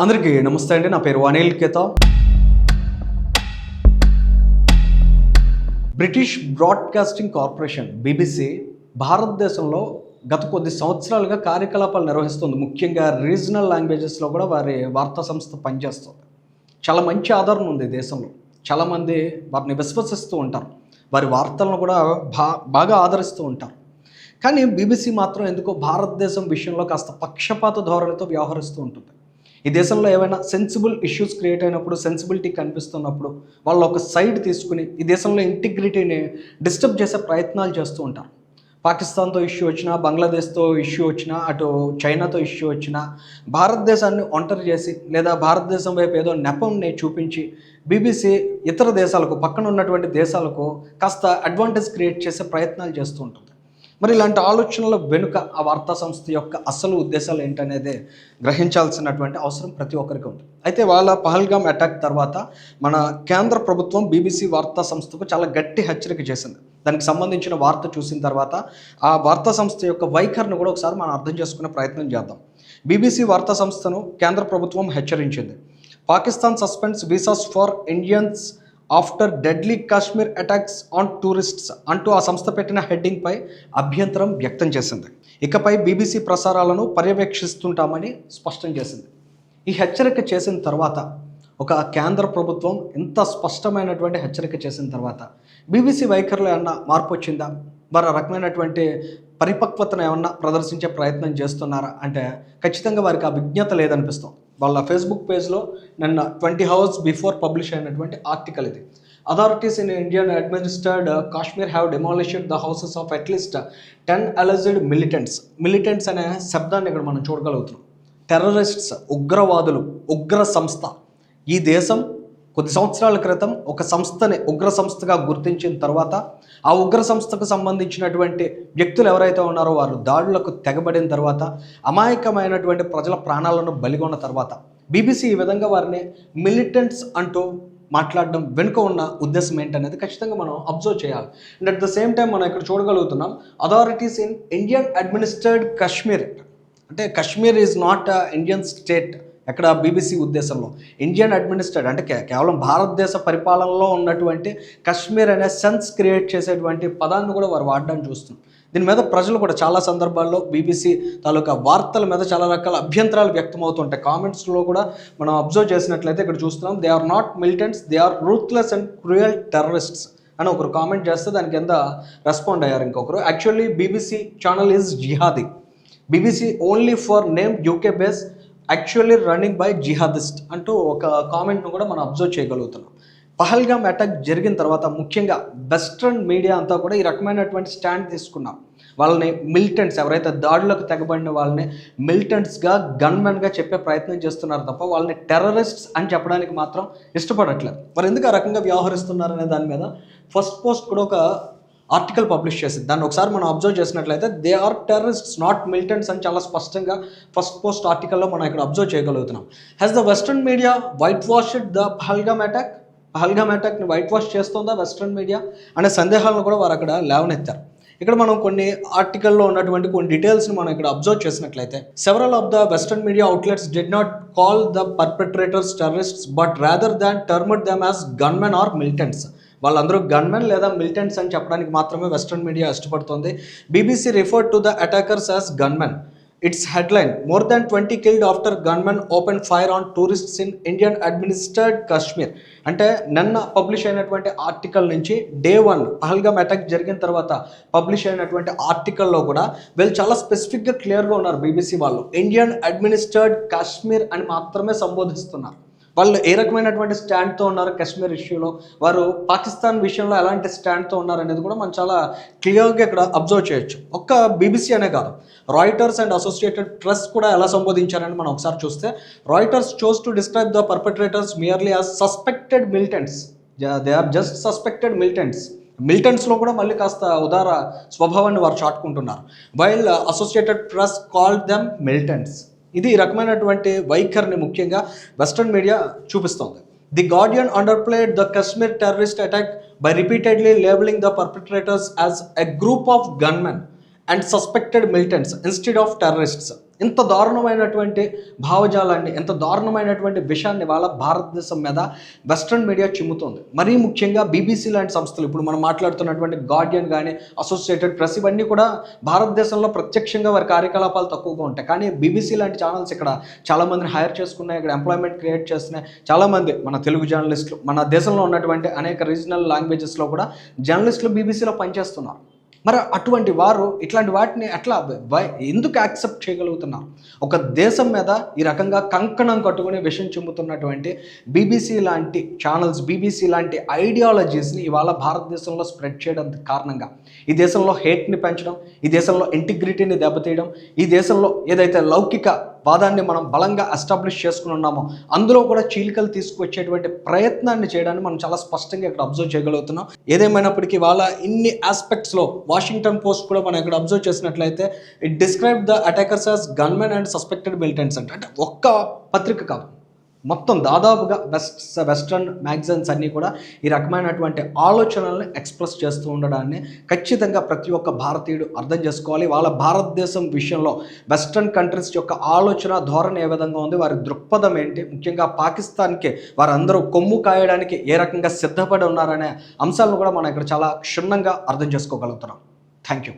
అందరికీ నమస్తే అండి. నా పేరు Anil Keta. British Broadcasting Corporation BBC భారతదేశంలో గత కొద్ది సంవత్సరాలుగా కార్యకలాపాలు నిర్వహిస్తుంది. ముఖ్యంగా రీజనల్ లాంగ్వేజెస్లో కూడా వారి వార్తా సంస్థ పనిచేస్తుంది. చాలా మంచి ఆదరణ ఉంది దేశంలో. చాలామంది వారిని విశ్వసిస్తూ ఉంటారు. వారి వార్తలను కూడా బా బాగా ఆదరిస్తూ ఉంటారు. కానీ బీబీసీ మాత్రం ఎందుకో భారతదేశం విషయంలో కాస్త పక్షపాత ధోరణితో వ్యవహరిస్తూ ఉంటుంది. ఈ దేశంలో ఏమైనా సెన్సిబుల్ ఇష్యూస్ క్రియేట్ అయినప్పుడు సెన్సిబిలిటీ కనిపిస్తున్నప్పుడు వాళ్ళు ఒక సైడ్ తీసుకుని ఈ దేశంలో ఇంటిగ్రిటీని డిస్టర్బ్ చేసే ప్రయత్నాలు చేస్తూ ఉంటారు. పాకిస్తాన్తో ఇష్యూ వచ్చినా బంగ్లాదేశ్తో ఇష్యూ వచ్చినా అటు చైనాతో ఇష్యూ వచ్చినా భారతదేశాన్ని ఒంటరి చేసి లేదా భారతదేశం వైపు ఏదో నెపంని చూపించి బీబీసీ ఇతర దేశాలకు పక్కన ఉన్నటువంటి దేశాలకు కాస్త అడ్వాంటేజ్ క్రియేట్ చేసే ప్రయత్నాలు చేస్తూ ఉంటుంది. మరి ఇలాంటి ఆలోచనల వెనుక ఆ వార్తా సంస్థ యొక్క అసలు ఉద్దేశాలు ఏంటనేది గ్రహించాల్సినటువంటి అవసరం ప్రతి ఒక్కరికి ఉంది. అయితే వాళ్ళ పహల్గామ్ అటాక్ తర్వాత మన కేంద్ర ప్రభుత్వం బీబీసీ వార్తా సంస్థకు చాలా గట్టి హెచ్చరిక చేసింది. దానికి సంబంధించిన వార్త చూసిన తర్వాత ఆ వార్తా సంస్థ యొక్క వైఖరిని కూడా ఒకసారి మనం అర్థం చేసుకునే ప్రయత్నం చేద్దాం. బీబీసీ వార్తా సంస్థను కేంద్ర ప్రభుత్వం హెచ్చరించింది. Pakistan suspends visas for Indians after deadly Kashmir attacks on tourists అంటూ ఆ సంస్థ పెట్టిన హెడ్డింగ్పై అభ్యంతరం వ్యక్తం చేసింది. ఇకపై బీబీసీ ప్రసారాలను పర్యవేక్షిస్తుంటామని స్పష్టం చేసింది. ఈ హెచ్చరిక చేసిన తర్వాత ఒక కేంద్ర ప్రభుత్వం ఇంత స్పష్టమైనటువంటి హెచ్చరిక చేసిన తర్వాత బీబీసీ వైఖరిలో ఏమన్నా మార్పు వచ్చిందా? వారి రకమైనటువంటి పరిపక్వతను ఏమన్నా ప్రదర్శించే ప్రయత్నం చేస్తున్నారా? అంటే ఖచ్చితంగా వారికి ఆ విజ్ఞత లేదనిపిస్తుంది. వాళ్ళ ఫేస్బుక్ పేజ్లో నిన్న ట్వంటీ అవర్స్ బిఫోర్ పబ్లిష్ అయినటువంటి ఆర్టికల్ ఇది. Authorities in Indian administered Kashmir have demolished the houses of at least ten alleged militants militants అనే శబ్దాన్ని ఇక్కడ మనం చూడగలుగుతున్నాం. టెర్రరిస్ట్స్ ఉగ్రవాదులు ఉగ్ర సంస్థ. ఈ దేశం కొద్ది సంవత్సరాల క్రితం ఒక సంస్థని ఉగ్ర సంస్థగా గుర్తించిన తర్వాత ఆ ఉగ్ర సంస్థకు సంబంధించినటువంటి వ్యక్తులు ఎవరైతే ఉన్నారో వారు దాడులకు తెగబడిన తర్వాత అమాయకమైనటువంటి ప్రజల ప్రాణాలను బలిగొన్న తర్వాత బీబీసీ ఈ విధంగా వారిని మిలిటెంట్స్ అంటూ మాట్లాడడం వెనుక ఉన్న ఉద్దేశం ఏంటనేది ఖచ్చితంగా మనం అబ్జర్వ్ చేయాలి. And at the same time మనం ఇక్కడ చూడగలుగుతున్నాం authorities in Indian administered Kashmir అంటే Kashmir is not Indian state ఎక్కడ బీబీసీ ఉద్దేశంలో? ఇండియన్ అడ్మినిస్ట్రేట్ అంటే కేవలం భారతదేశ పరిపాలనలో ఉన్నటువంటి కాశ్మీర్ అనే సెన్స్ క్రియేట్ చేసేటువంటి పదాన్ని కూడా వారు వాడడం చూస్తున్నాం. దీని మీద ప్రజలు కూడా చాలా సందర్భాల్లో బీబీసీ తాలూకా వార్తల మీద చాలా రకాల అభ్యంతరాలు వ్యక్తమవుతుంటాయి. కామెంట్స్లో కూడా మనం అబ్జర్వ్ చేసినట్లయితే ఇక్కడ చూస్తున్నాం they are not militants they are ruthless and cruel terrorists అని ఒకరు కామెంట్ చేస్తే దాని కింద రెస్పాండ్ అయ్యారు ఇంకొకరు. Actually BBC channel is jihadi BBC only for name UK base actually running by jihadist అంటూ ఒక కామెంట్ను కూడా మనం అబ్జర్వ్ చేయగలుగుతున్నాం. పహల్గామ్ అటాక్ జరిగిన తర్వాత ముఖ్యంగా వెస్ట్రన్ మీడియా అంతా కూడా ఈ రకమైనటువంటి స్టాండ్ తీసుకున్నాం. వాళ్ళని మిలిటెంట్స్ ఎవరైతే దాడులకు తెగబడిన వాళ్ళని మిలిటెంట్స్గా గన్మెన్గా చెప్పే ప్రయత్నం చేస్తున్నారు తప్ప వాళ్ళని టెర్రరిస్ట్స్ అని చెప్పడానికి మాత్రం ఇష్టపడట్లేదు. మరి ఎందుకు ఆ రకంగా వ్యవహరిస్తున్నారు అనే దాని మీద? ఫస్ట్ పోస్ట్ కూడా ఒక ఆర్టికల్ పబ్లిష్ చేసింది. దాన్ని ఒకసారి మనం అబ్జర్వ్ చేసినట్లయితే they are terrorists not militants అని చాలా స్పష్టంగా ఫస్ట్ పోస్ట్ ఆర్టికల్లో మనం ఇక్కడ అబ్జర్వ్ చేయగలుగుతున్నాం. Has the western media white washed the Pahalgam attack Pahalgam అటాక్ని white wash చేస్తుందా వెస్ట్రన్ మీడియా అనే సందేహాలను కూడా వారు అక్కడ లేవనెత్తారు. ఇక్కడ మనం కొన్ని ఆర్టికల్లో ఉన్నటువంటి కొన్ని డీటెయిల్స్ని మనం ఇక్కడ అబ్జర్వ్ చేసినట్లయితే several of the western media outlets did not call the perpetrators terrorists but rather than termed them as gunmen or militants వాళ్ళందరూ గన్మెన్ లేదా మిలిటెంట్స్ అని చెప్పడానికి మాత్రమే వెస్ట్రన్ మీడియా ఇష్టపడుతుంది. BBC refer to the attackers as gunmen its headline more than twenty killed after gunmen open fire on tourists in Indian administered Kashmir అంటే నిన్న publish అయినటువంటి article నుంచి డే వన్ పహల్గామ్ అటాక్ జరిగిన తర్వాత పబ్లిష్ అయినటువంటి ఆర్టికల్లో కూడా వీళ్ళు చాలా స్పెసిఫిక్గా క్లియర్గా ఉన్నారు బీబీసీ వాళ్ళు. ఇండియన్ అడ్మినిస్టర్డ్ కాశ్మీర్ అని మాత్రమే సంబోధిస్తున్నారు. వాళ్ళు ఏ రకమైనటువంటి స్టాండ్తో ఉన్నారు? కాశ్మీర్ ఇష్యూలో వారు పాకిస్తాన్ విషయంలో ఎలాంటి స్టాండ్తో ఉన్నారు అనేది కూడా మనం చాలా క్లియర్గా ఇక్కడ అబ్జర్వ్ చేయొచ్చు. ఒక్క బీబీసీ అనే కాదు. రాయిటర్స్ అండ్ అసోసియేటెడ్ ప్రెస్ కూడా ఎలా సంబోధించారని మనం ఒకసారి చూస్తే Reuters chose to describe the perpetrators merely as suspected militants they are just suspected militants మిలిటెంట్స్లో కూడా మళ్ళీ కాస్త ఉదార స్వభావాన్ని వారు చాటుకుంటున్నారు. While Associated Press called them militants ఇది ఈ రకమైనటువంటి వైఖరిని ముఖ్యంగా వెస్ట్రన్ మీడియా చూపిస్తోంది. The Guardian underplayed the Kashmir terrorist attack by repeatedly labelling the perpetrators as a group of gunmen and suspected militants instead of terrorists. ఇంత దారుణమైనటువంటి భావజాలాన్ని ఎంత దారుణమైనటువంటి విషయాన్ని వాళ్ళ భారతదేశం మీద వెస్ట్రన్ మీడియా చిమ్ముతుంది. మరీ ముఖ్యంగా బీబీసీ లాంటి సంస్థలు ఇప్పుడు మనం మాట్లాడుతున్నటువంటి గార్డియన్ కానీ అసోసియేటెడ్ ప్రెస్ ఇవన్నీ కూడా భారతదేశంలో ప్రత్యక్షంగా వారి కార్యకలాపాలు తక్కువగా ఉంటాయి. కానీ బీబీసీ లాంటి ఛానల్స్ ఇక్కడ చాలామందిని హైర్ చేసుకున్నాయి ఇక్కడ ఎంప్లాయ్మెంట్ క్రియేట్ చేస్తున్నాయి. చాలామంది మన తెలుగు జర్నలిస్టులు మన దేశంలో ఉన్నటువంటి అనేక రీజనల్ లాంగ్వేజెస్లో కూడా జర్నలిస్టులు బీబీసీలో పనిచేస్తున్నారు. మరి అటువంటి వారు ఇట్లాంటి వాటిని ఎట్లా ఎందుకు యాక్సెప్ట్ చేయగలుగుతున్నారు? ఒక దేశం మీద ఈ రకంగా కంకణం కట్టుకుని విషం చిమ్ముతున్నటువంటి బీబీసీ లాంటి ఛానల్స్ బీబీసీ లాంటి ఐడియాలజీస్ని ఇవాళ భారతదేశంలో స్ప్రెడ్ చేయడం కారణంగా. ఈ దేశంలో హేట్ని పెంచడం ఈ దేశంలో ఇంటిగ్రిటీని దెబ్బతీయడం ఈ దేశంలో ఏదైతే లౌకిక వాదాన్ని మనం బలంగా ఎస్టాబ్లిష్ చేసుకుని ఉన్నామో అందులో కూడా చీలికలు తీసుకువచ్చేటువంటి ప్రయత్నాన్ని చేయడాన్ని మనం చాలా స్పష్టంగా ఇక్కడ అబ్జర్వ్ చేయగలుగుతున్నాం. ఏదేమైనప్పటికీ వాళ్ళ ఇన్ని ఆస్పెక్ట్స్లో వాషింగ్టన్ పోస్ట్ కూడా మనం ఇక్కడ అబ్జర్వ్ చేసినట్లయితే it describe the attackers as gunmen and suspected militants అంటే. అంటే ఒక్క పత్రిక కాదు. మొత్తం దాదాపుగా వెస్ట్ వెస్ట్రన్ మ్యాగజైన్స్ అన్నీ కూడా ఈ రకమైనటువంటి ఆలోచనల్ని ఎక్స్ప్రెస్ చేస్తూ ఉండడాన్ని ఖచ్చితంగా ప్రతి ఒక్క భారతీయుడు అర్థం చేసుకోవాలి. వాళ్ళ భారతదేశం విషయంలో వెస్ట్రన్ కంట్రీస్ యొక్క ఆలోచన ధోరణి ఏ విధంగా ఉంది వారి దృక్పథం ఏంటి ముఖ్యంగా పాకిస్తాన్కి వారందరూ కొమ్ము కాయడానికి ఏ రకంగా సిద్ధపడి ఉన్నారనే అంశాలను కూడా మనం ఇక్కడ చాలా క్షుణ్ణంగా అర్థం చేసుకోగలుగుతున్నాం. Thank you